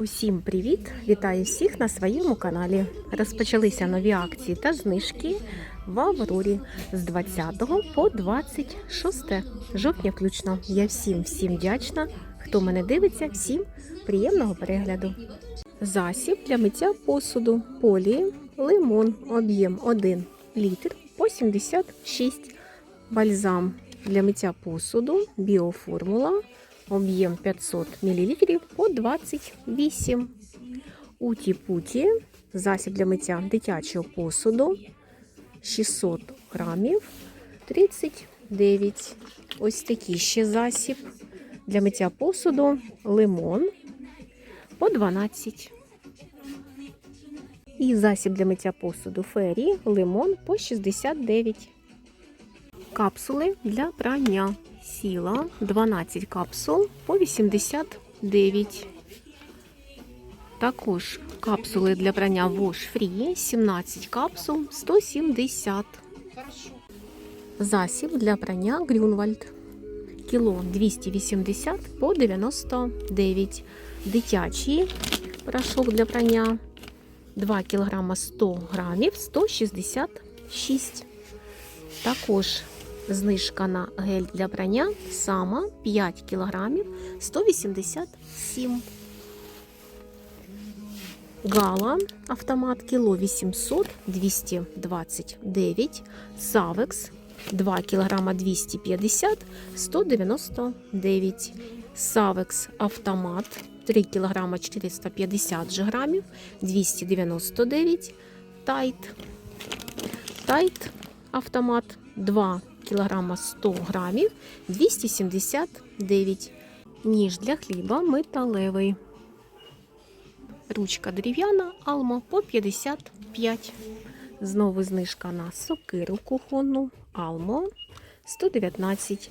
Усім привіт! Вітаю всіх на своєму каналі. Розпочалися нові акції та знижки в Аврорі з 20 по 26 жовтня включно. Я всім всім вдячна. Хто мене дивиться, всім приємного перегляду. Засіб для миття посуду полі лимон об'єм 1 літр по 76 бальзам для миття посуду біоформула об'єм 500 мл по 28. Уті-путі, засіб для миття дитячого посуду 600 грамів 39. Ось такий ще засіб для миття посуду лимон по 12. І засіб для миття посуду фері лимон по 69. Капсули для прання сіла 12 капсул по 89. Також капсули для прання Wash Free 17 капсул 170. Засіб для прання Грюнвальд кіло 280 по 99. Дитячий порошок для прання 2 кг 100 грамів 166. Також знижка на гель для прання сама 5 кг 187. Гала автомат кіло 800 229. Савекс 2 кг 250 199. Савекс автомат 3 кг 450 же грамів 299. Тайт. Тайт автомат 2 кг 100 грамів 279. Ніж для хліба металевий. Ручка дерев'яна, алма по 55. Знову знижка на сокиру кухонну, алмо 119.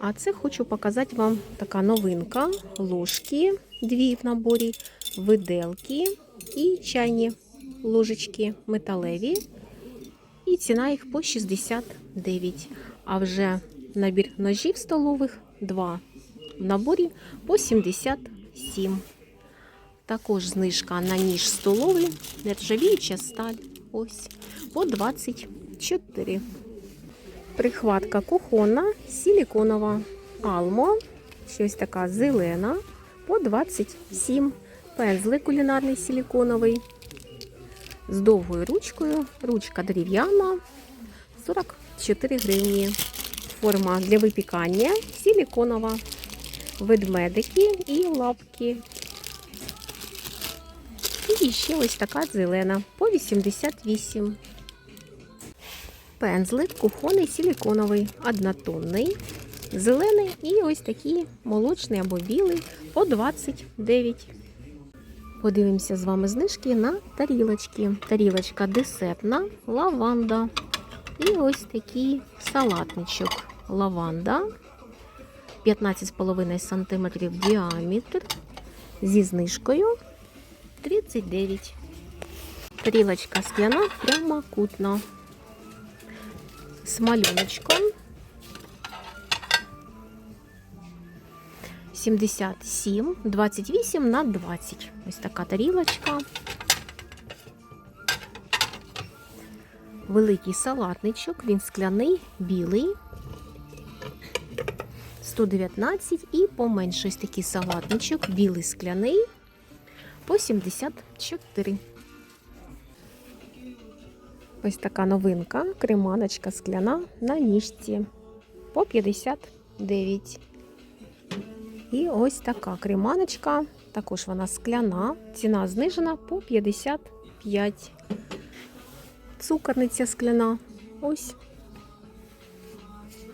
А це хочу показати вам така новинка: ложки, дві в наборі, виделки і чайні ложечки металеві. І ціна їх по 69. А вже набір ножів столових 2 в наборі по 77. Також знижка на ніж столовий, нержавіюча сталь. Ось по 24. Прихватка кухонна, силіконова, алмо, щось така зелена, по 27. Пензлик кулінарний силіконовий. З довгою ручкою, ручка дерев'яна, 44 гривні. Форма для випікання силіконова, ведмедики і лапки. І ще ось така зелена по 88. Пензлик кухонний силіконовий, однотонний, зелений і ось такий молочний або білий по 29. Подивимося з вами знижки на тарілочки. Тарілочка десертна, лаванда. І ось такий салатничок. Лаванда 15,5 см діаметр зі знижкою 39. Тарілочка скляна прямокутна. З малюночком 77, 28 на 20. Ось така тарілочка. Великий салатничок, він скляний, білий. 119 і поменше ось такий салатничок, білий скляний по 74. Ось така новинка, креманочка скляна на ніжці по 59. І ось така креманочка, також вона скляна, ціна знижена по 55. Цукорниця скляна. Ось.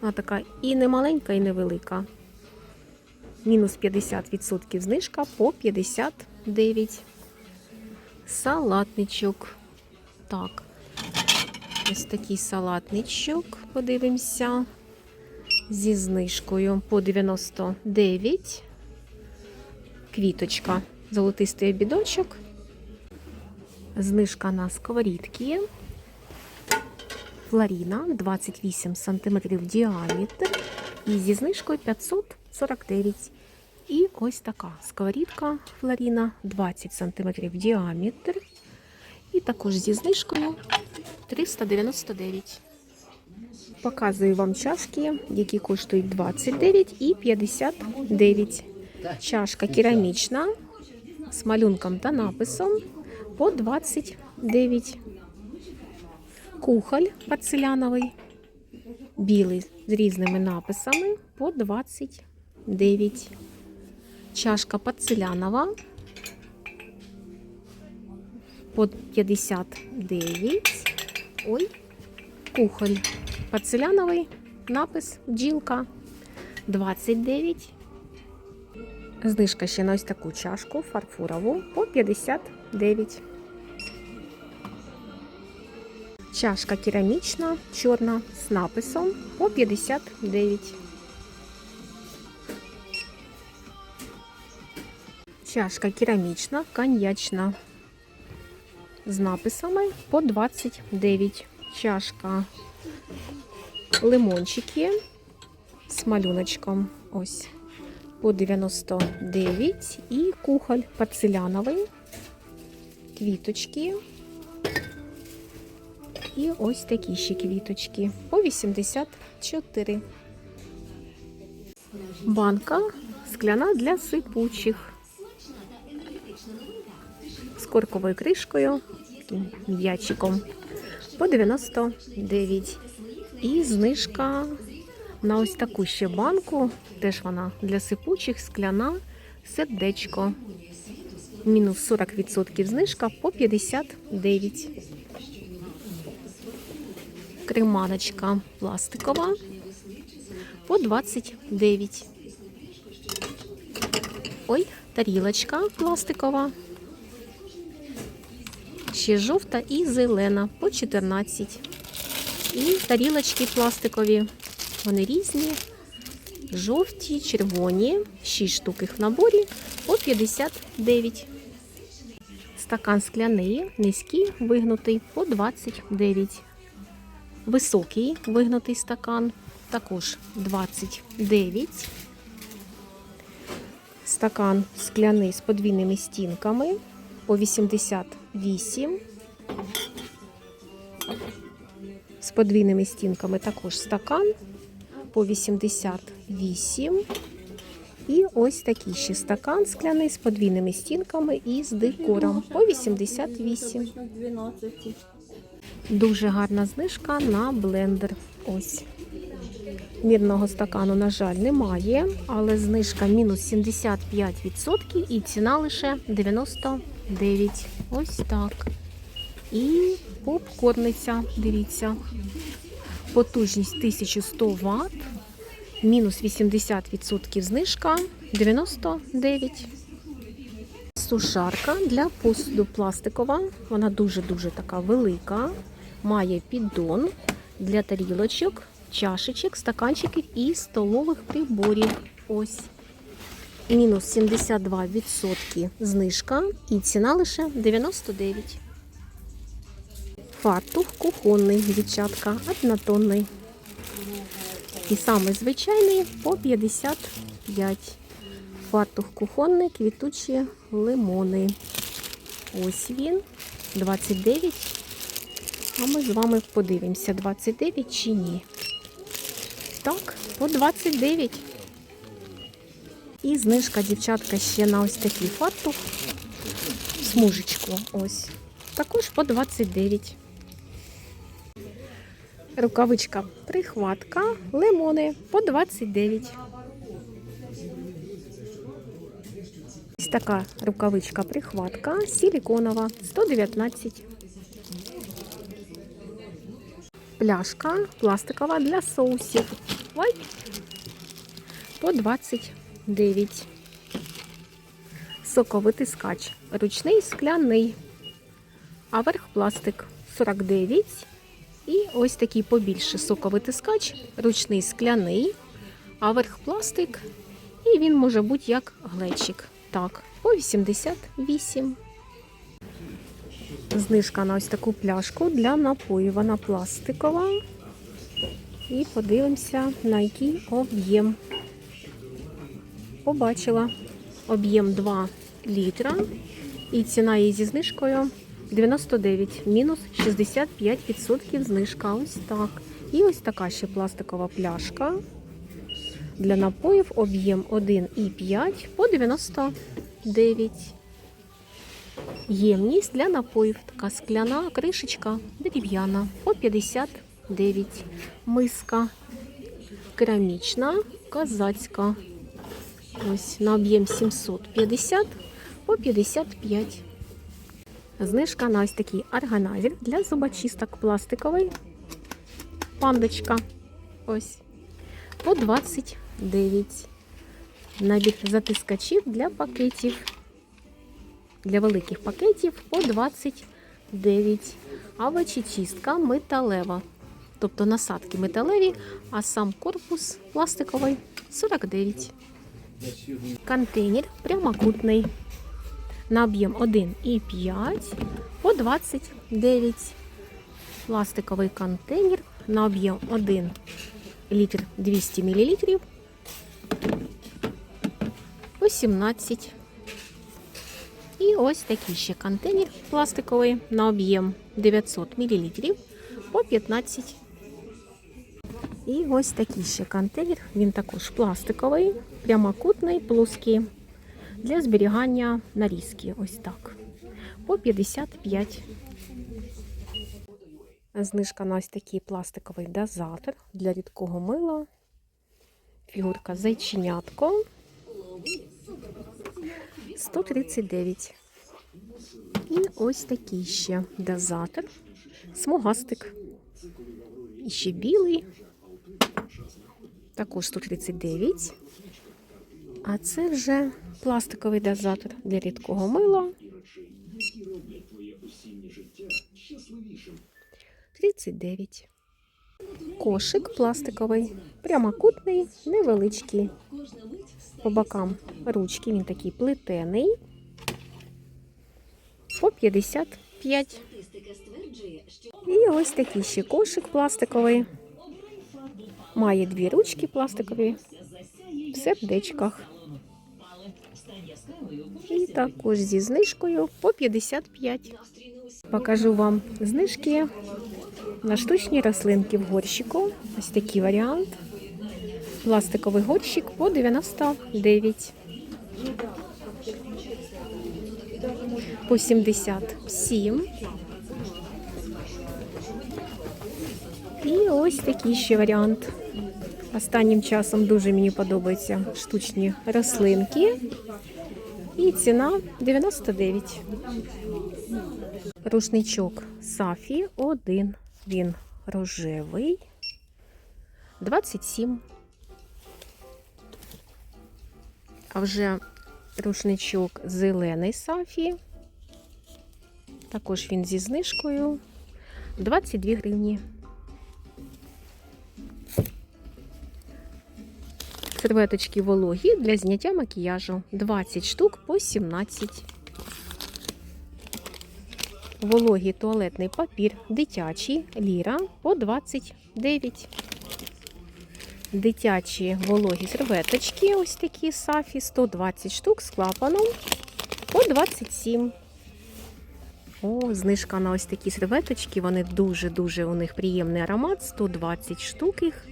Вона така і не маленька, і невелика. Мінус 50% знижка по 59. Салатничок. Так. Ось такий салатничок, подивимося, зі знижкою по 99. Квіточка, золотистий обідочок. Знижка на сковорідки. Флоріна 28 см діаметр. І зі знижкою 549. І ось така сковорідка Флоріна 20 см діаметр. І також зі знижкою 399. Показую вам чашки, які коштують 29 і 59. Чашка керамічна з малюнком та написом по 29. Кухоль порцеляновий, білий з різними написами по 29. Чашка порцелянова по 59. Ой, кухоль порцеляновий, напис бджілка 29. Знижка ще на ось таку чашку фарфорову по 59. Чашка керамічна, чорна з написом по 59. Чашка керамічна, коньячна з написами по 29. Чашка лимончики з малюночком. Ось по 99 і кухоль порцеляновий, квіточки. І ось такі ще квіточки по 84. Банка скляна для сипучих. З корковою кришкою, м'ячиком по 99. І знижка на ось таку ще банку, теж вона для сипучих, скляна, сердечко. Мінус 40% знижка по 59. Креманочка пластикова по 29. Ой, тарілочка пластикова. Ще жовта і зелена по 14. І тарілочки пластикові. Вони різні. Жовті, червоні, 6 штук їх в наборі по 59. Стакан скляний, низький, вигнутий по 29. Високий вигнутий стакан також 29. Стакан скляний з подвійними стінками по 88. З подвійними стінками також стакан по 88. І ось такий ще стакан скляний з подвійними стінками і з декором по 88. Дуже гарна знижка на блендер. Ось. Мірного стакану, на жаль, немає, але знижка мінус 75% і ціна лише 99. Ось так. І попкорниця, дивіться. Потужність 1100 Вт, мінус 80% знижка 99. Сушарка для посуду пластикова. Вона дуже-дуже така велика. Має піддон для тарілочок, чашечок, стаканчиків і столових приборів. Ось. Мінус 72% знижка і ціна лише 99. Фартух кухонний, дівчатка, однотонний. І саме звичайний по 55. Фартух кухонний, квітучі лимони. Ось він, 29. А ми з вами подивимося, 29 чи ні. Так, по 29. І знижка, дівчатка, ще на ось такий фартух. Смужечку. Ось. Також по 29. Рукавичка прихватка, лимони по 29. Ось така рукавичка прихватка, силіконова 119. Пляшка пластикова для соусів. Ой. По 29. Соковитий скач. Ручний скляний. А верх пластик 49. І ось такий побільше соковий скач, ручний скляний, а верх пластик. І він може бути як глечик. Так, по 88. Знижка на ось таку пляшку для напою. Вона пластикова. І подивимося, на який об'єм. побачила. Об'єм 2 літра. І ціна її зі знижкою 99, мінус 65% знижка. Ось так. І ось така ще пластикова пляшка. Для напоїв об'єм 1,5 по 99. Ємність для напоїв. Така скляна кришечка дерев'яна по 59. Миска керамічна, казацька. Ось на об'єм 750 по 55. Знижка на ось такий органайзер для зубочисток пластиковий. Пандочка. Ось. По 29. Набір затискачів для пакетів. Для великих пакетів по 29. Овочечистка металева. Тобто насадки металеві, а сам корпус пластиковий 49. Контейнер прямокутний. На об'єм 1,5 по 29. Пластиковий контейнер на об'єм 1 літр 200 мл по 17. І ось такий ще контейнер пластиковий на об'єм 900 мл по 15. І ось такий ще контейнер. Він також пластиковий, прямокутний, плоский. Для зберігання нарізки. Ось так. По 55. Знижка на ось такий пластиковий дозатор для рідкого мила. Фігурка зайченятко. 139. І ось такий ще дозатор. Смугастик. І ще білий. Також 139. А це вже пластиковий дозатор для рідкого мила. 39. Кошик пластиковий, прямокутний, невеличкий. По бокам ручки, він такий плетений. По 55. І ось такий ще кошик пластиковий. Має дві ручки пластикові в сердечках. І також зі знижкою по 55. Покажу вам знижки на штучні рослинки в горщику. Ось такий варіант. Пластиковий горщик по 99. По 77. І ось такий ще варіант. Останнім часом дуже мені подобаються штучні рослинки. І ціна 99. Рушничок Сафі 1. Він рожевий. 27. А вже рушничок зелений Сафі. Також він зі знижкою 22 гривні. Серветочки вологі для зняття макіяжу 20 штук по 17. Вологий туалетний папір дитячий ліра по 29. Дитячі вологі серветочки, ось такі сафі, 120 штук з клапаном по 27. О, знижка на ось такі серветочки. Вони дуже-дуже у них приємний аромат. 120 штук їх.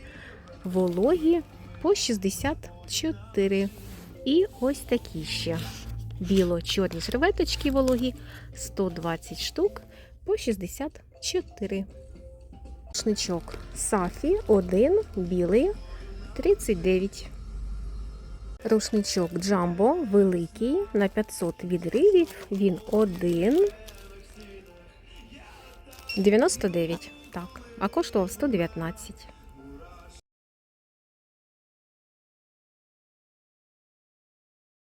Вологі по 64. І ось такі ще біло-чорні серветочки вологі 120 штук по 64. Рушничок Сафі 1 білий 39. Рушничок Джамбо великий на 500 відривів. Він 1 99. Так, а коштував 119.